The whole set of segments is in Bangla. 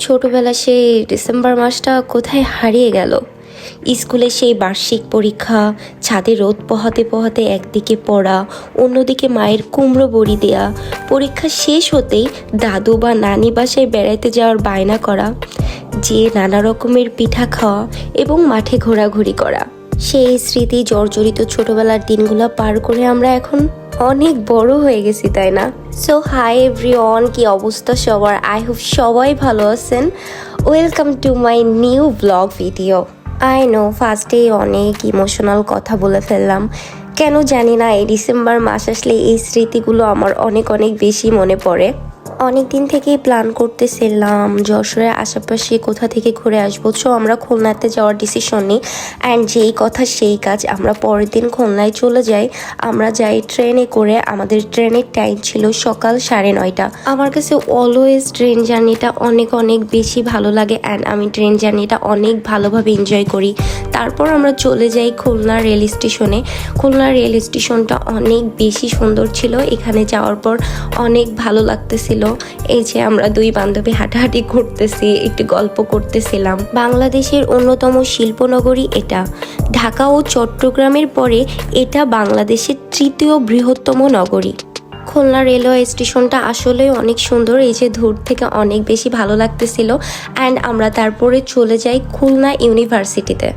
ছোটবেলা সেই ডিসেম্বর মাসটা কোথায় হারিয়ে গেল? স্কুলে সেই বার্ষিক পরীক্ষা, ছাদে রোদ পোহাতে পোহাতে একদিকে পড়া, অন্যদিকে মায়ের কুমড়ো বড়ি দেয়া, পরীক্ষা শেষ হতেই দাদু বা নানি বাসায় বেড়াইতে যাওয়ার বায়না করা, যে নানা রকমের পিঠা খাওয়া এবং মাঠে ঘোরাঘুরি করা। সেই স্মৃতি জর্জরিত ছোটবেলার দিনগুলো পার করে আমরা এখন অনেক বড় হয়ে গেছি, তাই না? সো হাই এভরি অন কি অবস্থা সবার? আই হোপ সবাই ভালো আছেন। Welcome to my new blog video I know ফার্স্টেই অনেক ইমোশনাল কথা বলে ফেললাম। কেন জানি না, এই ডিসেম্বর মাস আসলে এই স্মৃতিগুলো আমার অনেক অনেক বেশি মনে পড়ে। অনেক দিন থেকেই প্ল্যান করতেছিলাম যশোরের আশেপাশে কোথা থেকে ঘুরে আসব। সো আমরা খুলনাতে যাওয়ার ডিসিশন নিই। অ্যান্ড যেই কথা সেই কাজ। আমরা পরের দিন খুলনায় চলে যাই। আমরা যাই ট্রেনে করে। আমাদের ট্রেনের টাইম ছিল সকাল সাড়ে নয়টা। আমার কাছে অলওয়েজ ট্রেন জার্নিটা অনেক অনেক বেশি ভালো লাগে। অ্যান্ড আমি ট্রেন জার্নিটা অনেক ভালোভাবে এনজয় করি। তারপর আমরা চলে যাই খুলনা রেল স্টেশনে খুলনা রেল স্টেশনটা অনেক বেশি সুন্দর ছিল। এখানে যাওয়ার পর অনেক ভালো লাগতেছিল। এই যে আমরা দুই বান্ধবী হাঁটাহাঁটি ঘুরতেছি, একটু গল্প করতেছিলাম। বাংলাদেশের অন্যতম শিল্পনগরী এটা। ঢাকা ও চট্টগ্রামের পরে এটা বাংলাদেশের তৃতীয় বৃহত্তম নগরী। খুলনা রেলওয়ে স্টেশনটা আসলে অনেক সুন্দর, এই যে দূর থেকে অনেক বেশি ভালো লাগতেছিল। অ্যান্ড আমরা তারপরে চলে যাই খুলনা ইউনিভার্সিটিতে।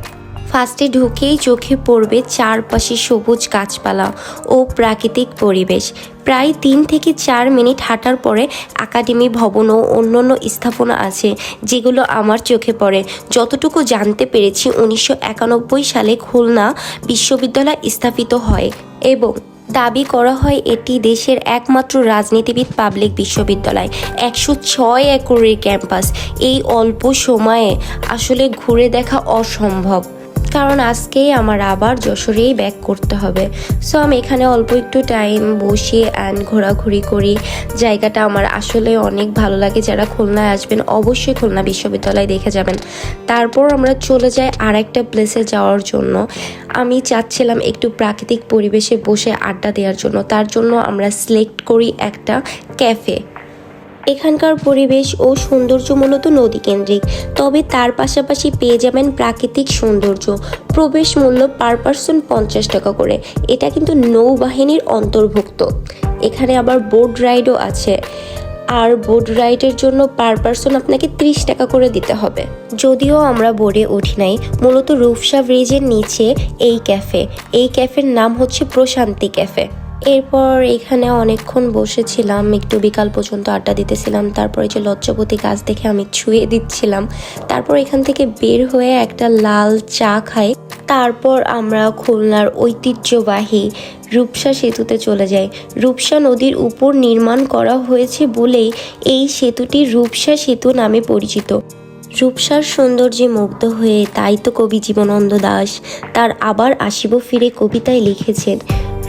ফার্স্টে ঢুকেই চোখে পড়বে চারপাশে সবুজ গাছপালা ও প্রাকৃতিক পরিবেশ। প্রায় তিন থেকে চার মিনিট হাঁটার পরে একাডেমি ভবন ও অন্যান্য স্থাপনা আছে, যেগুলো আমার চোখে পড়ে। যতটুকু জানতে পেরেছি, উনিশশো একানব্বই সালে খুলনা বিশ্ববিদ্যালয় স্থাপিত হয় এবং দাবি করা হয় এটি দেশের একমাত্র রাজনীতিবিদ পাবলিক বিশ্ববিদ্যালয়, একশো ছয় একরের ক্যাম্পাস। এই অল্প সময়ে আসলে ঘুরে দেখা অসম্ভব। কারণ আজকেই আমার আবার যশোরেই ব্যাক করতে হবে। সো আমি এখানে অল্প একটু টাইম বসি অ্যান্ড ঘোরাঘুরি করি। জায়গাটা আমার আসলে অনেক ভালো লাগে। যারা খুলনায় আসবেন, অবশ্যই খুলনা বিশ্ববিদ্যালয় দেখে যাবেন। তারপর আমরা চলে যাই আর একটা প্লেসে যাওয়ার জন্য। আমি চাচ্ছিলাম একটু প্রাকৃতিক পরিবেশে বসে আড্ডা দেওয়ার জন্য। তার জন্য আমরা সিলেক্ট করি একটা ক্যাফে এখানকার পরিবেশ ও সৌন্দর্য মূলত নদী কেন্দ্রিক তবে তার পাশাপাশি পেয়ে যাবেন প্রাকৃতিক সৌন্দর্য। প্রবেশ মূল্য পার পার্সন পঞ্চাশ টাকা করে। এটা কিন্তু নৌবাহিনীর অন্তর্ভুক্ত। এখানে আবার বোট রাইডও আছে। আর বোট রাইডের জন্য পার পার্সন আপনাকে ত্রিশ টাকা করে দিতে হবে। যদিও আমরা বোর্ডে উঠি নাই, মূলত রূপসা ব্রিজের নিচে এই ক্যাফে এই ক্যাফের নাম হচ্ছে প্রশান্তি ক্যাফে এরপর এখানে অনেকক্ষণ বসেছিলাম, একটু বিকাল পর্যন্ত আড্ডা দিতেছিলাম, তারপরে যে লজ্জাপতি গাছ দেখে আমি ছুঁয়ে দিচ্ছিলাম। তারপর এখান থেকে বের হয়ে একটা লাল চা খাই। তারপর আমরা খুলনার ঐতিহ্যবাহী রূপসা সেতুতে চলে যাই। রূপসা নদীর উপর নির্মাণ করা হয়েছে বলেই এই সেতুটি রূপসা সেতু নামে পরিচিত। রূপসার সৌন্দর্যে মুগ্ধ হয়ে তাই তো কবি জীবনানন্দ দাস, তার আবার আসিব ফিরে কবিতায় লিখেছেন।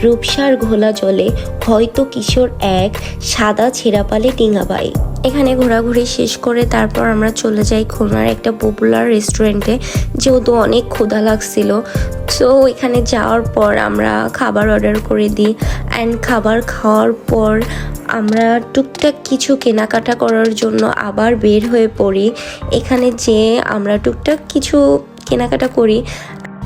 রূপসার ঘোলা জলে হয়তো কিশোর এক সাদা ছেঁড়াপালে ডিঙাবাই। এখানে ঘোরাঘুরি শেষ করে তারপর আমরা চলে যাই খুলনার একটা পপুলার রেস্টুরেন্টে যেহেতু অনেক ক্ষুধা লাগছিল। সো এখানে যাওয়ার পর আমরা খাবার অর্ডার করে দিই অ্যান্ড খাবার খাওয়ার পর আমরা টুকটাক কিছু কেনাকাটা করার জন্য আবার বের হয়ে পড়ি। এখানে যে আমরা টুকটাক কিছু কেনাকাটা করি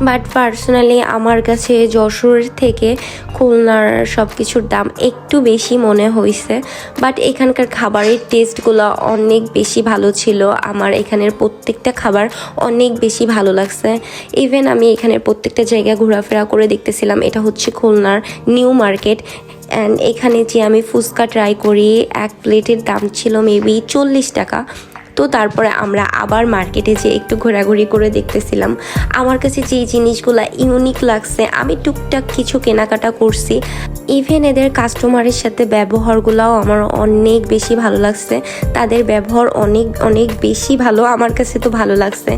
বাট পার্সোনালি আমার কাছে যশোরের থেকে খুলনার সব কিছুর দাম একটু বেশি মনে হয়েছে বাট এখানকার খাবারের টেস্টগুলো অনেক বেশি ভালো ছিল। আমার এখানের প্রত্যেকটা খাবার অনেক বেশি ভালো লাগছে। ইভেন আমি এখানের প্রত্যেকটা জায়গা ঘোরাফেরা করে দেখতেছিলাম, এটা হচ্ছে খুলনার নিউ মার্কেট অ্যান্ড এখানে যে আমি ফুচকা ট্রাই করি, এক প্লেটের দাম ছিল মেবি চল্লিশ টাকা। তো তারপরে আমরা আবার মার্কেটে যে একটু ঘোরাঘুরি করে দেখতেছিলাম। আমার কাছে যে জিনিসগুলো ইউনিক লাগছে, আমি টুকটাক কিছু কেনাকাটা করছি। ইভেন এদের কাস্টমারের সাথে ব্যবহারগুলোও আমার অনেক বেশি ভালো লাগছে। তাদের ব্যবহার অনেক অনেক বেশি ভালো, আমার কাছে তো ভালো লাগছে।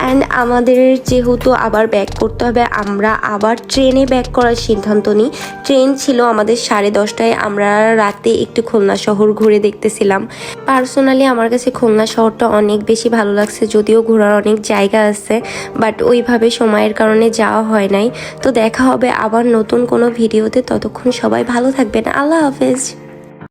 অ্যান্ড আমাদের যেহেতু আবার ব্যাক করতে হবে, আমরা আবার ট্রেনে ব্যাক করার সিদ্ধান্ত নিই। ট্রেন ছিল আমাদের সাড়ে দশটায়, আমরা রাতে একটু খুলনা শহর ঘুরে দেখতেছিলাম। পার্সোনালি আমার কাছে খুলনা শহরটা অনেক বেশি ভালো লাগছে, যদিও ঘোরার অনেক জায়গা আছে বাট ওইভাবে সময়ের কারণে যাওয়া হয় নাই। তো দেখা হবে আবার নতুন কোনো ভিডিওতে, ততক্ষণ সবাই ভালো থাকবেন। আল্লাহ হাফেজ।